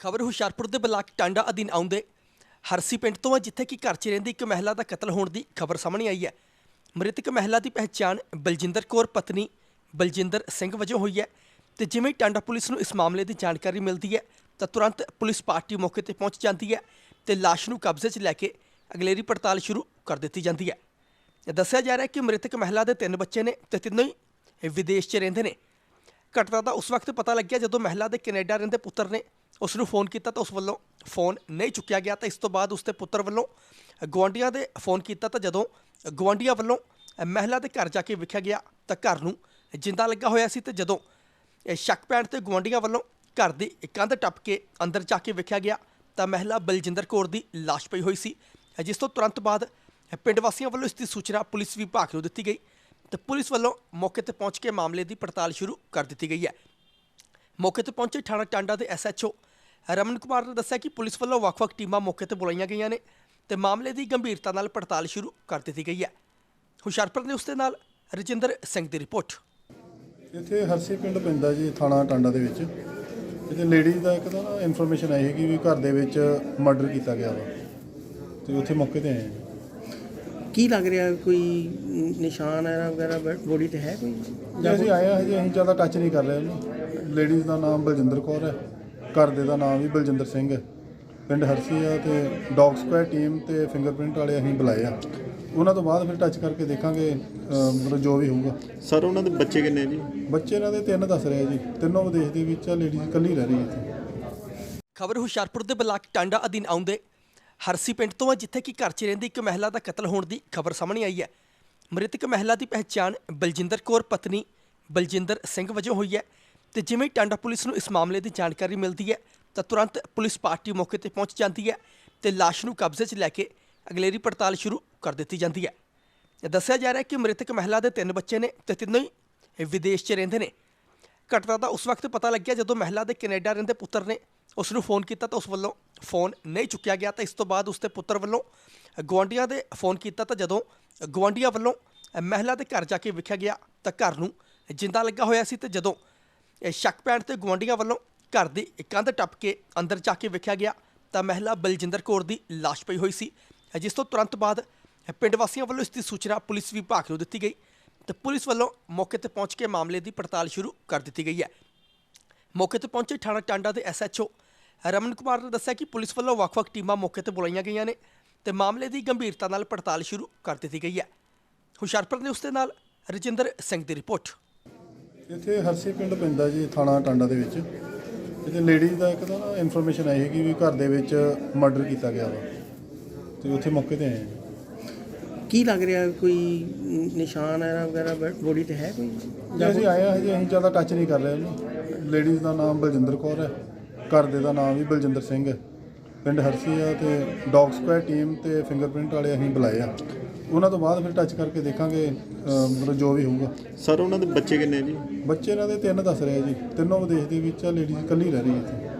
ਖਬਰ ਹੁਸ਼ਿਆਰਪੁਰ ਦੇ ਬਲਾਕ ਟਾਂਡਾ ਅਧੀਨ ਆਉਂਦੇ ਹਰਸੀ ਪਿੰਡ ਤੋਂ ਹੈ, ਜਿੱਥੇ ਕਿ ਘਰ 'ਚ ਰਹਿੰਦੀ ਇੱਕ ਮਹਿਲਾ ਦਾ ਕਤਲ ਹੋਣ ਦੀ ਖਬਰ ਸਾਹਮਣੇ ਆਈ ਹੈ। ਮ੍ਰਿਤਕ ਮਹਿਲਾ ਦੀ ਪਹਿਚਾਣ ਬਲਜਿੰਦਰ ਕੌਰ, ਪਤਨੀ ਬਲਜਿੰਦਰ ਸਿੰਘ ਵਜੋਂ ਹੋਈ ਹੈ ਤੇ ਜਿਵੇਂ ਟਾਂਡਾ ਪੁਲਿਸ ਨੂੰ ਇਸ ਮਾਮਲੇ ਦੀ ਜਾਣਕਾਰੀ ਮਿਲਦੀ ਹੈ, ਤਾਂ ਤੁਰੰਤ ਪੁਲਿਸ ਪਾਰਟੀ ਮੌਕੇ ਤੇ ਪਹੁੰਚ ਜਾਂਦੀ ਹੈ ਤੇ ਲਾਸ਼ ਨੂੰ ਕਬਜ਼ੇ 'ਚ ਲੈ ਕੇ ਅਗਲੇਰੀ ਪੜਤਾਲ ਸ਼ੁਰੂ ਕਰ ਦਿੱਤੀ ਜਾਂਦੀ ਹੈ। ਇਹ ਦੱਸਿਆ ਜਾ ਰਿਹਾ ਹੈ ਕਿ ਮ੍ਰਿਤਕ ਮਹਿਲਾ ਦੇ ਤਿੰਨ ਬੱਚੇ ਨੇ ਤੇ ਤਿੰਨੋਂ ਹੀ ਵਿਦੇਸ਼ 'ਚ ਰਹਿੰਦੇ ਨੇ। ਘਟਨਾ ਦਾ ਉਸ ਵਕਤ ਪਤਾ ਲੱਗਿਆ ਜਦੋਂ ਮਹਿਲਾ ਦੇ ਕੈਨੇਡਾ ਰਹਿੰਦੇ ਪੁੱਤਰ ਨੇ ਉਸ ਨੂੰ ਫੋਨ ਕੀਤਾ ਤਾਂ ਉਸ ਵੱਲੋਂ ਫੋਨ ਨਹੀਂ ਚੁੱਕਿਆ ਗਿਆ। ਤਾਂ ਇਸ ਤੋਂ ਬਾਅਦ ਉਸਦੇ ਪੁੱਤਰ ਵੱਲੋਂ ਗਵਾਂਡੀਆਂ ਦੇ ਫੋਨ ਕੀਤਾ ਤਾਂ ਜਦੋਂ ਗਵਾਂਡੀਆਂ ਵੱਲੋਂ ਮਹਿਲਾ ਦੇ ਘਰ ਜਾ ਕੇ ਵੇਖਿਆ ਗਿਆ ਤਾਂ ਘਰ ਨੂੰ ਜਿੰਦਾ ਲੱਗਾ ਹੋਇਆ ਸੀ ਤੇ ਜਦੋਂ ਇਹ ਸ਼ੱਕ ਪੈਣ ਤੇ ਗਵਾਂਡੀਆਂ ਵੱਲੋਂ ਘਰ ਦੀ ਕੰਧ ਟੱਪ ਕੇ ਅੰਦਰ ਜਾ ਕੇ ਵੇਖਿਆ ਗਿਆ ਤਾਂ ਮਹਿਲਾ ਬਲਜਿੰਦਰ ਕੌਰ ਦੀ ਲਾਸ਼ ਪਈ ਹੋਈ ਸੀ। ਜਿਸ ਤੋਂ ਤੁਰੰਤ ਬਾਅਦ ਪਿੰਡ ਵਾਸੀਆਂ ਵੱਲੋਂ ਇਸ ਦੀ ਸੂਚਨਾ ਪੁਲਿਸ ਵਿਭਾਗ ਨੂੰ ਦਿੱਤੀ ਗਈ ਤੇ ਪੁਲਿਸ ਵੱਲੋਂ ਮੌਕੇ ਤੇ ਪਹੁੰਚ ਕੇ ਮਾਮਲੇ ਦੀ ਪੜਤਾਲ ਸ਼ੁਰੂ ਕਰ ਦਿੱਤੀ ਗਈ ਹੈ। ਮੌਕੇ ਤੇ ਪਹੁੰਚੇ ਥਾਣਾ ਟਾਂਡਾ ਦੇ ਐਸਐਚਓ ਰਮਨ ਕੁਮਾਰ ਨੇ ਦੱਸਿਆ ਕਿ ਪੁਲਿਸ ਵੱਲੋਂ ਵੱਖ-ਵੱਖ ਟੀਮਾਂ ਮੌਕੇ ਤੇ ਬੁਲਾਈਆਂ ਗਈਆਂ ਨੇ ਤੇ ਮਾਮਲੇ ਦੀ ਗੰਭੀਰਤਾ ਨਾਲ ਪੜਤਾਲ ਸ਼ੁਰੂ ਕਰ ਦਿੱਤੀ ਗਈ ਹੈ। ਹੁਸ਼ਿਆਰਪੁਰ ਨੇ ਉਸ ਦੇ ਨਾਲ ਰਜਿੰਦਰ ਸਿੰਘ ਦੀ ਰਿਪੋਰਟ। ਇੱਥੇ ਹਰਸੀ ਪਿੰਡ ਪੈਂਦਾ ਜੀ ਥਾਣਾ ਟਾਂਡਾ ਦੇ ਵਿੱਚ। ਇਹਦੇ ਲੇਡੀਜ਼ ਦਾ ਇੱਕ ਤਾਂ ਨਾ ਇਨਫੋਰਮੇਸ਼ਨ ਆਈ ਹੈਗੀ ਵੀ ਘਰ ਦੇ ਵਿੱਚ ਮਰਡਰ ਕੀਤਾ ਗਿਆ ਵਾ। ਤੇ ਉੱਥੇ ਮੌਕੇ ਤੇ ਆਏ ਹਾਂ ਕੀ ਲੱਗ ਰਿਹਾ? ਕੋਈ ਨਿਸ਼ਾਨ ਹੈ ਵਗੈਰਾ ਬੋਡੀ ਤੇ ਹੈ ਕੋਈ? ਜੇ ਅਸੀਂ ਆਏ ਹਾਂ ਹਜੇ ਅਸੀਂ ਜ਼ਿਆਦਾ ਟੱਚ ਨਹੀਂ ਕਰ ਰਹੇ ਉਹਨੂੰ। ਲੇਡੀਜ਼ ਦਾ ਨਾਮ ਬਲਜਿੰਦਰ ਕੌਰ ਹੈ। ਘਰ ਦੇ ਦਾ ਨਾਮ ਵੀ ਬਲਜਿੰਦਰ ਸਿੰਘ ਹੈ। ਪਿੰਡ ਹਰਸੀ ਆ ਤੇ ਡੌਗ ਸਕੁਐਰ ਟੀਮ ਤੇ ਫਿੰਗਰਪ੍ਰਿੰਟ ਵਾਲੇ ਅਸੀਂ ਬੁਲਾਏ ਆ। ਉਹਨਾਂ ਤੋਂ ਬਾਅਦ ਫਿਰ ਟੱਚ ਕਰਕੇ ਦੇਖਾਂਗੇ ਅਹ, ਮਤਲਬ ਜੋ ਵੀ ਹੋਊਗਾ। ਸਰ ਉਹਨਾਂ ਦੇ ਬੱਚੇ ਕਿੰਨੇ ਜੀ? ਬੱਚੇ ਇਹਨਾਂ ਦੇ ਤਿੰਨ ਦੱਸ ਰਹੇ ਆ ਜੀ। ਤਿੰਨੋਂ ਵਿਦੇਸ਼ ਦੇ ਵਿੱਚ ਆ ਲੇਡੀਜ਼ ਇਕੱਲੀ ਰਹਿ ਰਹੀ ਹੈ ਇੱਥੇ। ਖਬਰ ਹੁਸ਼ਿਆਰਪੁਰ ਦੇ ਬਲਾਕ ਟਾਂਡਾ ਅਧੀਨ ਆਉਂਦੇ ਹਰਸੀ ਪਿੰਡ ਤੋਂ ਹੈ ਜਿੱਥੇ ਕਿ ਘਰ 'ਚ ਰਹਿੰਦੀ ਇੱਕ ਮਹਿਲਾ ਦਾ ਕਤਲ ਹੋਣ ਦੀ ਖਬਰ ਸਾਹਮਣੇ ਆਈ ਹੈ। ਮ੍ਰਿਤਕ ਮਹਿਲਾ ਦੀ ਪਹਿਚਾਣ ਬਲਜਿੰਦਰ ਕੌਰ ਪਤਨੀ ਬਲਜਿੰਦਰ ਸਿੰਘ ਵਜੋਂ ਹੋਈ ਹੈ। ਤੇ ਜਿਵੇਂ ਟਾਂਡਾ ਪੁਲਿਸ ਨੂੰ ਇਸ ਮਾਮਲੇ ਦੀ ਜਾਣਕਾਰੀ ਮਿਲਦੀ ਹੈ, ਤਾਂ ਤੁਰੰਤ ਪੁਲਿਸ ਪਾਰਟੀ ਮੌਕੇ ਤੇ ਪਹੁੰਚ ਜਾਂਦੀ ਹੈ ਤੇ ਲਾਸ਼ ਨੂੰ ਕਬਜ਼ੇ 'ਚ ਲੈ ਕੇ ਅਗਲੇਰੀ ਪੜਤਾਲ ਸ਼ੁਰੂ ਕਰ ਦਿੱਤੀ ਜਾਂਦੀ ਹੈ। ਦੱਸਿਆ ਜਾ ਰਿਹਾ ਹੈ ਕਿ ਮ੍ਰਿਤਕ ਮਹਿਲਾ ਦੇ ਤਿੰਨ ਬੱਚੇ ਨੇ ਤੇ ਤਿੰਨੋਂ ਹੀ ਵਿਦੇਸ਼ 'ਚ ਰਹਿੰਦੇ ਨੇ। ਘਟਨਾ ਦਾ ਉਸ ਵਕਤ ਪਤਾ ਲੱਗਿਆ ਜਦੋਂ ਮਹਿਲਾ ਦੇ ਕੈਨੇਡਾ ਰਹਿੰਦੇ ਪੁੱਤਰ ਨੇ ਉਸ ਨੂੰ ਫੋਨ ਕੀਤਾ ਤਾਂ ਉਸ ਵੱਲੋਂ ਫੋਨ ਨਹੀਂ ਚੁੱਕਿਆ ਗਿਆ। ਤਾਂ ਇਸ ਤੋਂ ਬਾਅਦ ਉਸਦੇ ਪੁੱਤਰ ਵੱਲੋਂ ਗਵਾਂਡੀਆਂ ਦੇ ਫੋਨ ਕੀਤਾ ਤਾਂ ਜਦੋਂ ਗਵਾਂਡੀਆਂ ਵੱਲੋਂ ਮਹਿਲਾ ਦੇ ਘਰ ਜਾ ਕੇ ਵੇਖਿਆ ਗਿਆ ਤਾਂ ਘਰ ਨੂੰ ਜਿੰਦਾ ਲੱਗਾ ਹੋਇਆ ਸੀ ਤੇ ਜਦੋਂ ਸ਼ੱਕ ਪੈਣ ਤੇ ਗਵਾਂਡੀਆਂ ਵੱਲੋਂ ਘਰ ਦੀ ਕੰਧ ਟੱਪ ਕੇ ਅੰਦਰ ਜਾ ਕੇ ਵੇਖਿਆ ਗਿਆ ਤਾਂ ਮਹਿਲਾ ਬਲਜਿੰਦਰ ਕੌਰ ਦੀ ਲਾਸ਼ ਪਈ ਹੋਈ ਸੀ ਜਿਸ ਤੋਂ ਤੁਰੰਤ ਬਾਅਦ ਪਿੰਡ ਵਾਸੀਆਂ ਵੱਲੋਂ ਇਸ ਦੀ ਸੂਚਨਾ ਪੁਲਿਸ ਵਿਭਾਗ ਨੂੰ ਦਿੱਤੀ ਗਈ ਤੇ ਪੁਲਿਸ ਵੱਲੋਂ ਮੌਕੇ ਤੇ ਪਹੁੰਚ ਕੇ ਮਾਮਲੇ ਦੀ ਪੜਤਾਲ ਸ਼ੁਰੂ ਕਰ ਦਿੱਤੀ ਗਈ ਹੈ। ਮੌਕੇ ਤੇ ਪਹੁੰਚੇ ਥਾਣਾ ਟਾਂਡਾ ਦੇ ਐਸਐਚਓ ਰਮਨ ਕੁਮਾਰ ਨੇ ਦੱਸਿਆ ਕਿ ਪੁਲਿਸ ਵੱਲੋਂ ਵੱਖ-ਵੱਖ ਟੀਮਾਂ ਮੌਕੇ ਤੇ ਬੁਲਾਈਆਂ ਗਈਆਂ ਨੇ ਤੇ ਮਾਮਲੇ ਦੀ ਗੰਭੀਰਤਾ ਨਾਲ ਪੜਤਾਲ ਸ਼ੁਰੂ ਕਰ ਦਿੱਤੀ ਗਈ ਹੈ। ਹੁਸ਼ਿਆਰਪੁਰ ਨੇ ਉਸ ਦੇ ਨਾਲ ਰਜਿੰਦਰ ਸਿੰਘ ਦੀ ਰਿਪੋਰਟ। ਇੱਥੇ ਹਰਸੀ ਪਿੰਡ ਪੈਂਦਾ ਜੀ ਥਾਣਾ ਟਾਂਡਾ ਦੇ ਵਿੱਚ। ਇਹਦੇ ਲੇਡੀਜ਼ ਦਾ ਇੱਕ ਤਾਂ ਨਾ ਇਨਫੋਰਮੇਸ਼ਨ ਆਈ ਹੈਗੀ ਵੀ ਘਰ ਦੇ ਵਿੱਚ ਮਰਡਰ ਕੀਤਾ ਗਿਆ ਵਾ। ਤੇ ਉੱਥੇ ਮੌਕੇ ਤੇ ਆਏ ਹਾਂ ਕੀ ਲੱਗ ਰਿਹਾ ਕੋਈ ਨਿਸ਼ਾਨ ਹੈ ਵਗੈਰਾ ਬੋਡੀ ਤੇ ਹੈ ਕੋਈ? ਜੇ ਅਸੀਂ ਆਏ ਹਾਂ ਹਜੇ ਅਸੀਂ ਜ਼ਿਆਦਾ ਟੱਚ ਨਹੀਂ ਕਰ ਰਹੇ ਉਹਨੂੰ। ਲੇਡੀਜ਼ ਦਾ ਨਾਮ ਬਲਜਿੰਦਰ ਕੌਰ ਹੈ। ਘਰ ਦੇ ਦਾ ਨਾਮ ਵੀ ਬਲਜਿੰਦਰ ਸਿੰਘ ਹੈ। ਪਿੰਡ ਹਰਸੀ ਆ ਤੇ ਡੌਗ ਸਕੁਐਰ ਟੀਮ ਤੇ ਫਿੰਗਰਪ੍ਰਿੰਟ ਵਾਲੇ ਅਸੀਂ ਬੁਲਾਏ ਆ। ਉਹਨਾਂ ਤੋਂ ਬਾਅਦ ਫਿਰ ਟੱਚ ਕਰਕੇ ਦੇਖਾਂਗੇ ਅਹ, ਮਤਲਬ ਜੋ ਵੀ ਹੋਊਗਾ। ਸਰ ਉਹਨਾਂ ਦੇ ਬੱਚੇ ਕਿੰਨੇ ਜੀ? ਬੱਚੇ ਇਹਨਾਂ ਦੇ ਤਿੰਨ ਦੱਸ ਰਹੇ ਆ ਜੀ। ਤਿੰਨੋਂ ਵਿਦੇਸ਼ ਦੇ ਵਿੱਚ ਆ ਲੇਡੀਜ਼ ਇਕੱਲੀ ਰਹਿ ਰਹੀ ਹੈ ਇੱਥੇ।